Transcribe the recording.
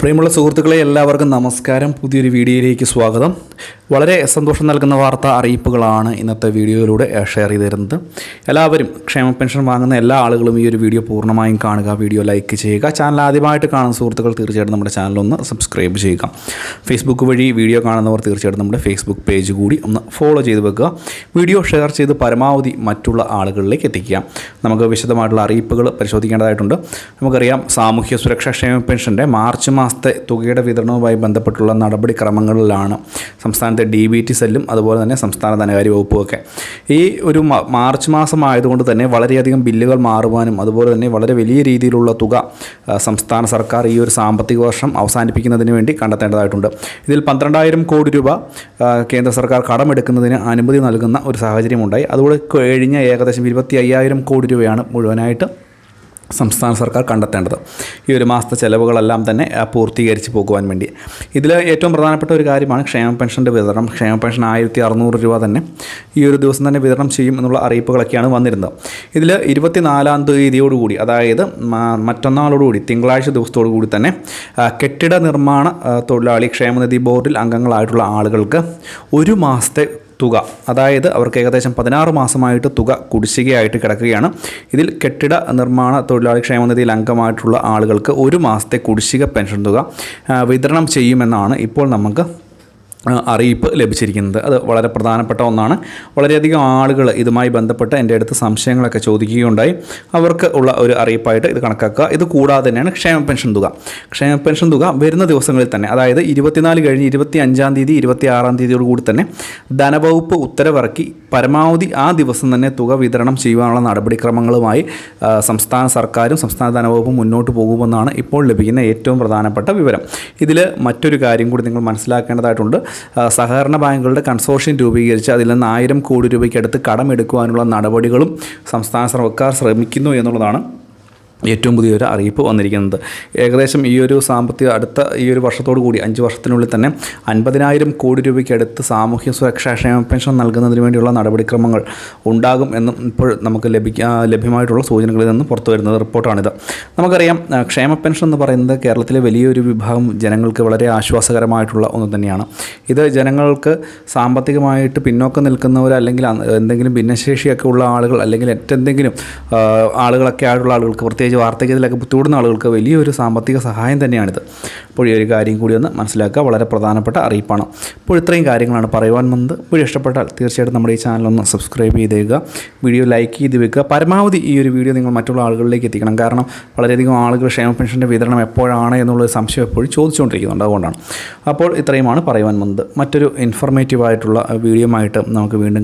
പ്രിയമുള്ള സുഹൃത്തുക്കളെ എല്ലാവർക്കും നമസ്കാരം. പുതിയൊരു വീഡിയോയിലേക്ക് സ്വാഗതം. വളരെ സന്തോഷം നൽകുന്ന വാർത്ത അറിയിപ്പുകളാണ് ഇന്നത്തെ വീഡിയോയിലൂടെ ഷെയർ ചെയ്ത് തരുന്നത് എല്ലാവരും ക്ഷേമ പെൻഷൻ വാങ്ങുന്ന എല്ലാ ആളുകളും ഈ ഒരു വീഡിയോ പൂർണമായും കാണുക. വീഡിയോ ലൈക്ക് ചെയ്യുക. ചാനൽ ആദ്യമായിട്ട് കാണുന്ന സുഹൃത്തുക്കൾ തീർച്ചയായിട്ടും നമ്മുടെ ചാനലൊന്ന് സബ്സ്ക്രൈബ് ചെയ്യുക. ഫേസ്ബുക്ക് വഴി വീഡിയോ കാണുന്നവർ തീർച്ചയായിട്ടും നമ്മുടെ ഫേസ്ബുക്ക് പേജ് കൂടി ഒന്ന് ഫോളോ ചെയ്ത് വെക്കുക. വീഡിയോ ഷെയർ ചെയ്ത് പരമാവധി മറ്റുള്ള ആളുകളിലേക്ക് എത്തിക്കുക. നമുക്ക് വിശദമായിട്ടുള്ള അറിയിപ്പുകൾ പരിശോധിക്കേണ്ടതായിട്ടുണ്ട്. നമുക്കറിയാം സാമൂഹ്യ സുരക്ഷാ ക്ഷേമ പെൻഷന്റെ മാർച്ച് മാസത്തെ തുകയുടെ വിതരണവുമായി ബന്ധപ്പെട്ടുള്ള നടപടിക്രമങ്ങളിലാണ് സംസ്ഥാനത്തെ ഡി ബി ടി സെല്ലും അതുപോലെ തന്നെ സംസ്ഥാന ധനകാര്യ വകുപ്പും ഒക്കെ ഈ ഒരു മാർച്ച് മാസം ആയതുകൊണ്ട് തന്നെ വളരെയധികം ബില്ലുകൾ മാറുവാനും അതുപോലെ തന്നെ വളരെ വലിയ രീതിയിലുള്ള തുക സംസ്ഥാന സർക്കാർ ഈ ഒരു സാമ്പത്തിക വർഷം അവസാനിപ്പിക്കുന്നതിന് വേണ്ടി കണ്ടെത്തേണ്ടതായിട്ടുണ്ട്. ഇതിൽ പന്ത്രണ്ടായിരം കോടി രൂപ കേന്ദ്ര സർക്കാർ കടമെടുക്കുന്നതിന് അനുമതി നൽകുന്ന ഒരു സാഹചര്യമുണ്ടായി. അതുകൂടെ കഴിഞ്ഞ ഏകദേശം ഇരുപത്തി അയ്യായിരം കോടി രൂപയാണ് മുഴുവനായിട്ട് സംസ്ഥാന സർക്കാർ കണ്ടെത്തേണ്ടത്. ഈ ഒരു മാസത്തെ ചിലവുകളെല്ലാം തന്നെ പൂർത്തീകരിച്ച് പോകുവാൻ വേണ്ടി. ഇതിൽ ഏറ്റവും പ്രധാനപ്പെട്ട ഒരു കാര്യമാണ് ക്ഷേമ പെൻഷന്റെ വിതരണം. ക്ഷേമ പെൻഷൻ ആയിരത്തി അറുന്നൂറ് രൂപ തന്നെ ഈ ഒരു ദിവസം തന്നെ വിതരണം ചെയ്യും എന്നുള്ള അറിയിപ്പുകളൊക്കെയാണ് വന്നിരുന്നത്. ഇതിൽ ഇരുപത്തിനാലാം തീയതിയോടുകൂടി അതായത് മറ്റന്നാളോടുകൂടി തിങ്കളാഴ്ച ദിവസത്തോടു കൂടി തന്നെ കെട്ടിട നിർമ്മാണ തൊഴിലാളി ക്ഷേമനിധി ബോർഡിൽ അംഗങ്ങളായിട്ടുള്ള ആളുകൾക്ക് ഒരു മാസത്തെ തുക. അതായത് അവർക്ക് ഏകദേശം പതിനാറ് മാസമായിട്ട് തുക കുടിശ്ശികയായിട്ട് കിടക്കുകയാണ്. ഇതിൽ കെട്ടിട നിർമ്മാണ തൊഴിലാളി ക്ഷേമനിധിയിൽ അംഗമായിട്ടുള്ള ആളുകൾക്ക് ഒരു മാസത്തെ കുടിശ്ശിക പെൻഷൻ തുക വിതരണം ചെയ്യുമെന്നാണ് ഇപ്പോൾ നമുക്ക് അറിയിപ്പ് ലഭിച്ചിരിക്കുന്നത്. അത് വളരെ പ്രധാനപ്പെട്ട ഒന്നാണ്. വളരെയധികം ആളുകൾ ഇതുമായി ബന്ധപ്പെട്ട് എന്റെ അടുത്ത് സംശയങ്ങളൊക്കെ ചോദിക്കുകയുണ്ടായി. അവർക്ക് ഉള്ള ഒരു അറിയിപ്പായിട്ട് ഇത് കണക്കാക്കുക. ഇത് കൂടാതെ തന്നെയാണ് ക്ഷേമ പെൻഷൻ തുക. ക്ഷേമ പെൻഷൻ തുക വരുന്ന ദിവസങ്ങളിൽ തന്നെ അതായത് ഇരുപത്തിനാല് കഴിഞ്ഞ് ഇരുപത്തി അഞ്ചാം തീയതി ഇരുപത്തി ആറാം തീയതിയോട് കൂടി തന്നെ ധനവകുപ്പ് ഉത്തരവിറക്കി പരമാവധി ആ ദിവസം തന്നെ തുക വിതരണം ചെയ്യുവാനുള്ള നടപടിക്രമങ്ങളുമായി സംസ്ഥാന സർക്കാരും സംസ്ഥാന ധനവകുപ്പും മുന്നോട്ട് പോകുമെന്നാണ് ഇപ്പോൾ ലഭിക്കുന്ന ഏറ്റവും പ്രധാനപ്പെട്ട വിവരം. ഇതിൽ മറ്റൊരു കാര്യം കൂടി നിങ്ങൾ മനസ്സിലാക്കേണ്ടതായിട്ടുണ്ട്. സഹകരണ ബാങ്കുകളുടെ കൺസോഷ്യം രൂപീകരിച്ച് അതിൽ നിന്ന് ആയിരം കോടി രൂപയ്ക്കടുത്ത് കടമെടുക്കുവാനുള്ള നടപടികളും സംസ്ഥാന സർക്കാർ ശ്രമിക്കുന്നു എന്നുള്ളതാണ് ഏറ്റവും പുതിയൊരു അറിയിപ്പ് വന്നിരിക്കുന്നത്. ഏകദേശം ഈ ഒരു സാമ്പത്തിക അടുത്ത ഈ ഒരു വർഷത്തോടു കൂടി അഞ്ച് വർഷത്തിനുള്ളിൽ തന്നെ അൻപതിനായിരം കോടി രൂപയ്ക്ക് അടുത്ത് സാമൂഹ്യ സുരക്ഷാ ക്ഷേമ പെൻഷൻ നൽകുന്നതിന് വേണ്ടിയുള്ള നടപടിക്രമങ്ങൾ ഉണ്ടാകും എന്നും ഇപ്പോൾ നമുക്ക് ലഭിക്കാ ലഭ്യമായിട്ടുള്ള സൂചനകളിൽ നിന്ന് പുറത്തു വരുന്നത് റിപ്പോർട്ടാണിത്. നമുക്കറിയാം ക്ഷേമ പെൻഷൻ എന്ന് പറയുന്നത് കേരളത്തിലെ വലിയൊരു വിഭാഗം ജനങ്ങൾക്ക് വളരെ ആശ്വാസകരമായിട്ടുള്ള ഒന്ന് തന്നെയാണ്. ഇത് ജനങ്ങൾക്ക് സാമ്പത്തികമായിട്ട് പിന്നോക്കം നിൽക്കുന്നവർ അല്ലെങ്കിൽ എന്തെങ്കിലും ഭിന്നശേഷിയൊക്കെ ഉള്ള ആളുകൾ അല്ലെങ്കിൽ മറ്റെന്തെങ്കിലും ആളുകളൊക്കെ ആയിട്ടുള്ള ആളുകൾക്ക് പ്രത്യേകിച്ച് വാർദ്ധക്യത്തിലൊക്കെ ബുദ്ധിമുട്ടുന്ന ആളുകൾക്ക് വലിയൊരു സാമ്പത്തിക സഹായം തന്നെയാണിത്. അപ്പോൾ ഈ ഒരു കാര്യം കൂടി ഒന്ന് മനസ്സിലാക്കുക. വളരെ പ്രധാനപ്പെട്ട അറിയിപ്പാണ്. അപ്പോൾ ഇത്രയും കാര്യങ്ങളാണ് പറയുവാൻ വന്നത്. വീഡിയോ ഇഷ്ടപ്പെട്ടാൽ തീർച്ചയായിട്ടും നമ്മുടെ ഈ ചാനൽ ഒന്ന് സബ്സ്ക്രൈബ് ചെയ്തേക്കുക. വീഡിയോ ലൈക്ക് ചെയ്ത് വെക്കുക. പരമാവധി ഈ ഒരു വീഡിയോ നിങ്ങൾ മറ്റുള്ള ആളുകളിലേക്ക് എത്തിക്കണം. കാരണം വളരെയധികം ആളുകൾ ക്ഷേമ പെൻഷന്റെ വിതരണം എപ്പോഴാണ് എന്നുള്ളൊരു സംശയം എപ്പോഴും ചോദിച്ചുകൊണ്ടിരിക്കുന്നുണ്ട്. അതുകൊണ്ടാണ്. അപ്പോൾ ഇത്രയുമാണ് പറയുവാൻ വന്നത്. മറ്റൊരു ഇൻഫർമേറ്റീവ് ആയിട്ടുള്ള വീഡിയോ ആയിട്ട് നമുക്ക് വീണ്ടും